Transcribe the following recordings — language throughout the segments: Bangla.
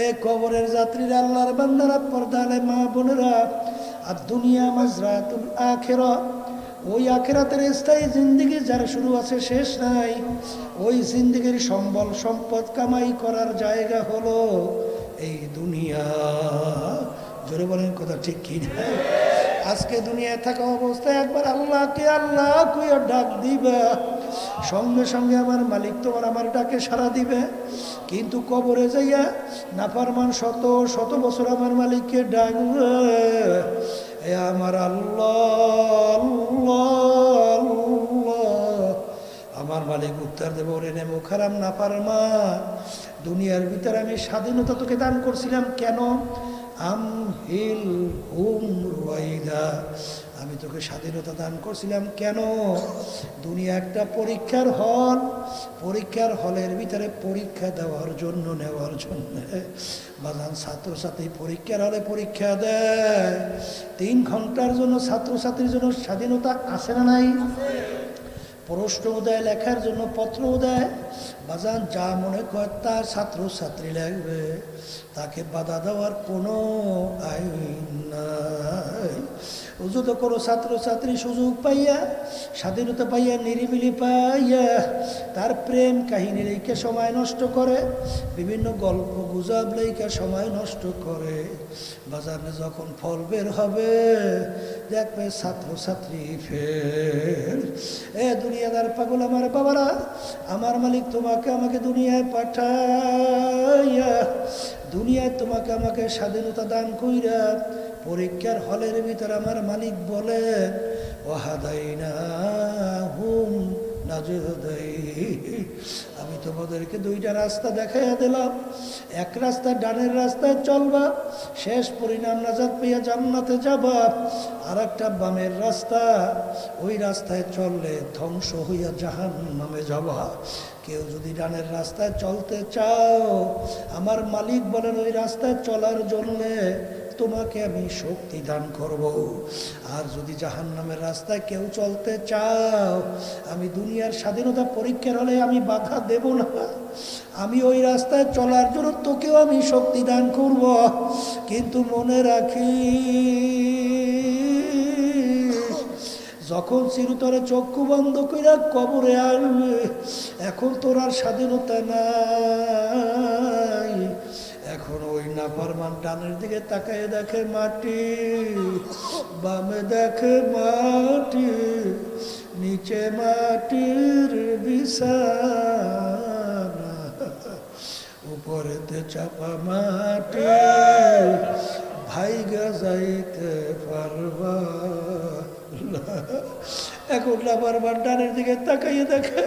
এ কবরের যাত্রীরা আল্লাহর বান্দারা পর্দালে মা বোনেরা, আর দুনিয়া মাজরাতুল আখেরা। ওই আখেরাতের স্থায়ী জিন্দিগি যার শুরু আছে শেষ নাই, ওই জিন্দিগির সম্বল সম্পদ কামাই করার জায়গা হলো এই দুনিয়া। জোরে বলেন কথা ঠিক কি না? আজকে দুনিয়ায় থাকা অবস্থায় একবার আল্লাহকে আল্লাহ কইয়া ডাক দিবা। সঙ্গে সঙ্গে আমার মালিক তোমার আমার ডাকে সারা দিবে। কিন্তু কবরে যাইয়া নাফারমান শত শত বছর আমার মালিককে ডাকবে। এ আমার আল্লাহ আমার মালিক উত্তর দেব, ওরে নে মুখারাম না পারমান দুনিয়ার ভিতরে আমি স্বাধীনতা তোকে দান করছিলাম কেন? আম হিল হুম রুয়াইদা। আমি তোকে স্বাধীনতা দান করছিলাম। কেন? দুনিয়া একটা পরীক্ষার হল। পরীক্ষার হলের ভিতরে পরীক্ষা দেওয়ার জন্য, নেওয়ার জন্য। বাজান, ছাত্রছাত্রী পরীক্ষার হলে পরীক্ষা দেয়। তিন ঘণ্টার জন্য ছাত্রছাত্রীর জন্য স্বাধীনতা আছে না নাই? প্রশ্ন দেয়, লেখার জন্য পত্র দেয়। বাজান, যা মনে করে, তা ছাত্রছাত্রী লাগবে। তাকে বাধা দেওয়ার কোনো আইন নাই। যত কোনো ছাত্রছাত্রী সুযোগ পাইয়া, স্বাধীনতা পাইয়া, নিরিবিলি পাইয়া, তার প্রেম কাহিনী লেখে সময় নষ্ট করে, বিভিন্ন গল্প গুজব লেখে সময় নষ্ট করে। বাজারে যখন ফল বের হবে, দেখবে ছাত্রছাত্রী ফের, এ দুনিয়াদার পাগল আমার বাবারা, আমার মালিক তোমাকে আমাকে দুনিয়ায় পাঠাইয়া, দুনিয়ায় তোমাকে আমাকে স্বাধীনতা দান কইরা পরীক্ষার হলের ভিতর আমার মালিক বলে ওহাদাইনা হুম আমি তোমাদেরকে দুইটা রাস্তা দেখাইয়া দিলাম। এক রাস্তা ডানের রাস্তায় চলবা, শেষ পরিণাম নাজাত পেয়ে জান্নাতে যাবা। আর একটা বামের রাস্তা, ওই রাস্তায় চললে ধ্বংস হইয়া জাহান নামে যাবা। কেউ যদি ডানের রাস্তায় চলতে চাও, আমার মালিক বলেন ওই রাস্তায় চলার জন্যে তোমাকে আমি শক্তি দান করব। আর যদি জাহান নামের রাস্তায় কেউ চলতে চাও, আমি দুনিয়ার স্বাধীনতা পরীক্ষার হলে আমি বাধা দেব না। আমি ওই রাস্তায় চলার জন্য তোকেও আমি শক্তি দান করব। কিন্তু মনে রাখি যখন চিরতরে চক্ষু বন্ধ কইরা কবরে আসবে, এখন তোর আর স্বাধীনতা নাই। এখন ওই নাফরমান ডানের দিকে তাকায় দেখে মাটি, বামে দেখে মাটি, নিচে মাটির বিছানা, উপরেতে চাপা মাটি ভাইগা যাইতে পারবা। এখন লাভার ভান্ডারের দিকে তাকাইয়ে দেখে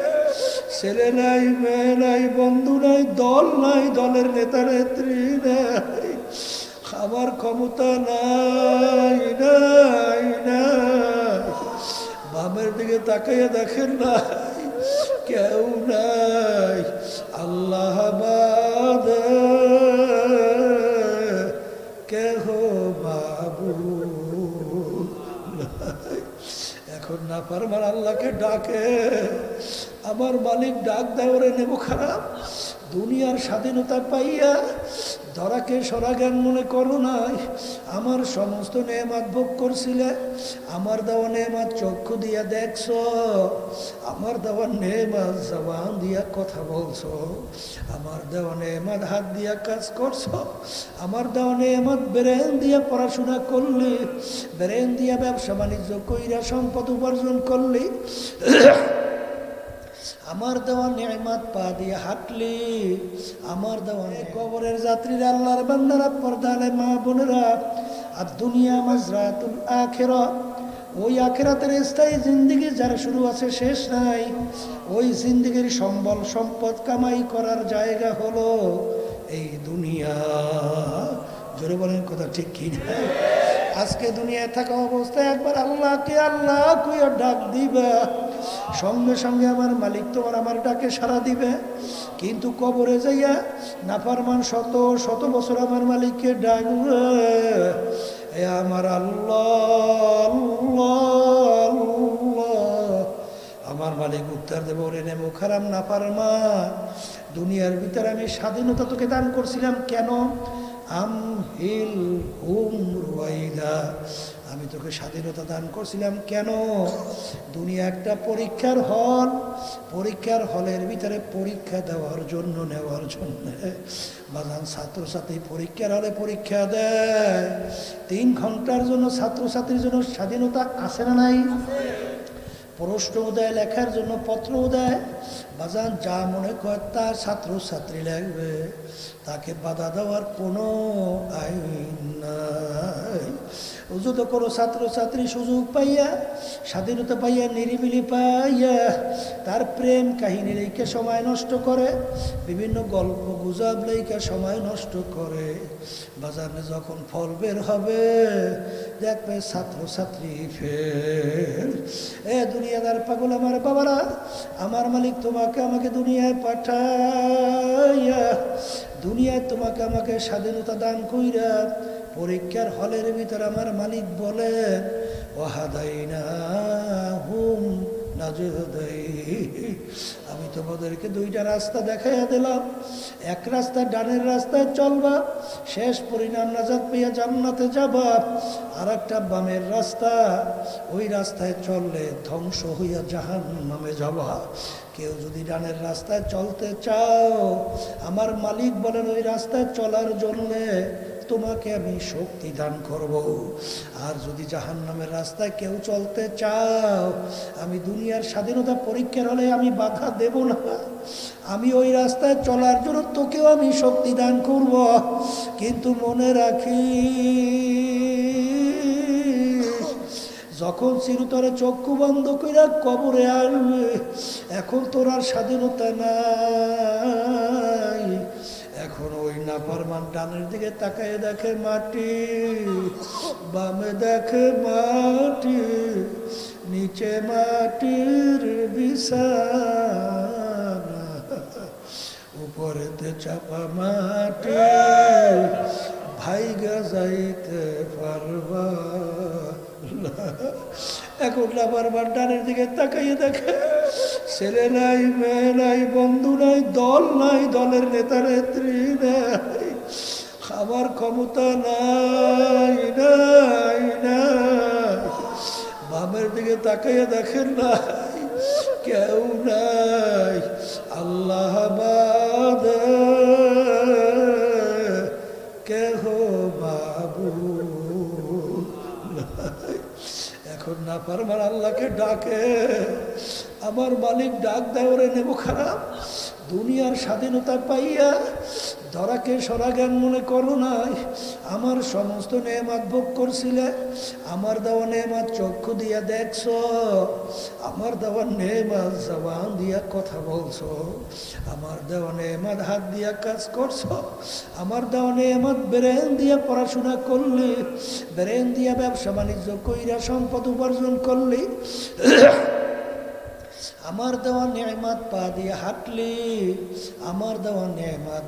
ছেলে নাই, মেয়ে নাই, বন্ধু নাই, দল নাই, দলের নেতা নেত্রী নাই। খাবার ক্ষমতা নাই নাই নাই। বামের দিকে তাকাইয়ে দেখেন নাই, কেউ নাই। আল্লাহ কেহ বাবু। এখন না পারবার আল্লাহকে ডাকে। আমার মালিক ডাক দেয় ওরে নেব খারাপ। দুনিয়ার স্বাধীনতা পাইয়া ধরাকে সরাজ্ঞান মনে করো নাই। আমার সমস্ত নেমাত ভোগ করছিলে, আমার দেওয়া নেমাত চক্ষু দিয়া দেখছ, আমার দেওয়া নেমাত জবান দিয়া কথা বলছো, আমার দেওয়া নেমাত হাত দিয়া কাজ করছ, আমার দেওয়া নেমাত ব্রেন দিয়া পড়াশোনা করলি, ব্রেন দিয়া ব্যবসা বাণিজ্য কইরা সম্পদ উপার্জন করলি আমার দেওয়া নেমাত পা দিয়ে হাঁটলি আমার দেওয়া কবরের যাত্রীরা আল্লাহর বান্দারা পর্দালে মা বোনেরা আর দুনিয়া মাজরাতুল আখেরা। ওই আখেরাতের স্থায়ী জিন্দিগি যার শুরু আছে শেষ নাই ওই জিন্দিগির সম্বল সম্পদ কামাই করার জায়গা হলো এই দুনিয়া। জোরে বলেন কথা ঠিক কি না? আজকে দুনিয়ায় থাকা অবস্থায় একবার আল্লাহকে আল্লাহ কইয়া ডাক দিবা। সঙ্গে সঙ্গে আমার মালিক তোমার আমার ডাকে সারা দিবে। কিন্তু কবরে যাইয়া নাফারমান শত শত বছর আমার মালিককে ডাকবে। এ আমার আল্লাহ আমার মালিক উত্তর দেব, ওরে নে মুখারাম নাফারমান, দুনিয়ার ভিতরে আমি স্বাধীনতা তোকে দান করছিলাম কেন? আম হিল হুম আমি তোকে স্বাধীনতা দান করছিলাম। কেন? দুনিয়া একটা পরীক্ষার হল। পরীক্ষার হলের ভিতরে পরীক্ষা দেওয়ার জন্য, নেওয়ার জন্য। বাজান, ছাত্রছাত্রী পরীক্ষার হলে পরীক্ষা দেয়। তিন ঘণ্টার জন্য ছাত্রছাত্রীর জন্য স্বাধীনতা আছে না নাই? প্রশ্ন দেয়, লেখার জন্য পত্র দেয়। বাজান, যা মনে করে তার ছাত্রছাত্রী লাগবে। তাকে বাধা দেওয়ার কোনো আইন নাই। যদি কোনো ছাত্রছাত্রী সুযোগ পাইয়া, স্বাধীনতা পাইয়া, নিরিবিলি পাইয়া তার প্রেম কাহিনী লেখে সময় নষ্ট করে, বিভিন্ন গল্প গুজব লেখে সময় নষ্ট করে। বাজারে যখন ফল বের হবে, দেখবে ছাত্রছাত্রী ফের, এ দুনিয়াদার পাগল আমার বাবারা, আমার মালিক তোমাকে আমাকে দুনিয়ায় পাঠাইয়া, দুনিয়ায় তোমাকে আমাকে স্বাধীনতা দান কইরা পরীক্ষার হলের ভিতর আমার মালিক বলে ওহাদাইনা হুম আমি তোমাদেরকে দুইটা রাস্তা দেখাইয়া দিলাম। এক রাস্তা ডানের রাস্তায় চলবা, শেষ পরিণাম নাজাত পেয়ে জান্নাতে যাবা। আর একটা বামের রাস্তা, ওই রাস্তায় চললে ধ্বংস হইয়া জাহান নামে যাবা। কেউ যদি ডানের রাস্তায় চলতে চাও, আমার মালিক বলেন ওই রাস্তায় চলার জন্যে তোমাকে আমি শক্তি দান করব। আর যদি জাহান নামের রাস্তায় কেউ চলতে চাও, আমি দুনিয়ার স্বাধীনতা পরীক্ষার হলে আমি বাধা দেব না। আমি ওই রাস্তায় চলার জন্য তোকেও আমি শক্তি দান করব। কিন্তু মনে রাখি যখন চিরতরে চক্ষু বন্ধ কইরা কবরে আসবে, এখন তোর আর স্বাধীনতা নাই। এখন ওই নাফরমান ডানের দিকে তাকায় দেখে মাটি, বামে দেখে মাটি, নিচে মাটির বিছানা, উপরেতে চাপা মাটি ভাই যাইতে পারবা। এখন আবার ডানের দিকে তাকাইয়ে দেখে ছেলে নাই, মেয়ে নাই, বন্ধু নাই, দল নাই, দলের নেতা নেত্রী নাই। খাবার ক্ষমতা নাই নাই বামের দিকে তাকাইয়ে দেখেন নাই, কেউ নাই। আল্লাহ কেহ বাবু এখন না পারবার আল্লাহকে ডাকে। আমার মালিক ডাক দেয় ওরে নেব খারাপ। দুনিয়ার স্বাধীনতা পাইয়া ধরাকে সরাজ্ঞান মনে করো নাই। আমার সমস্ত নেমাত ভোগ করছিলে, আমার দেওয়া নেমাত চক্ষু দিয়া দেখছ, আমার দেওয়া নেমাত জবান দিয়া কথা বলছো, আমার দেওয়া নেমাত হাত দিয়া কাজ করছ, আমার দেওয়া নেমাত ব্রেন দিয়া পড়াশোনা করলি, ব্রেন দিয়া ব্যবসা বাণিজ্য কইরা সম্পদ উপার্জন করলি আমার দেওয়া নেমাত পা দিয়ে হাঁটলে আমার দেওয়া নেমাত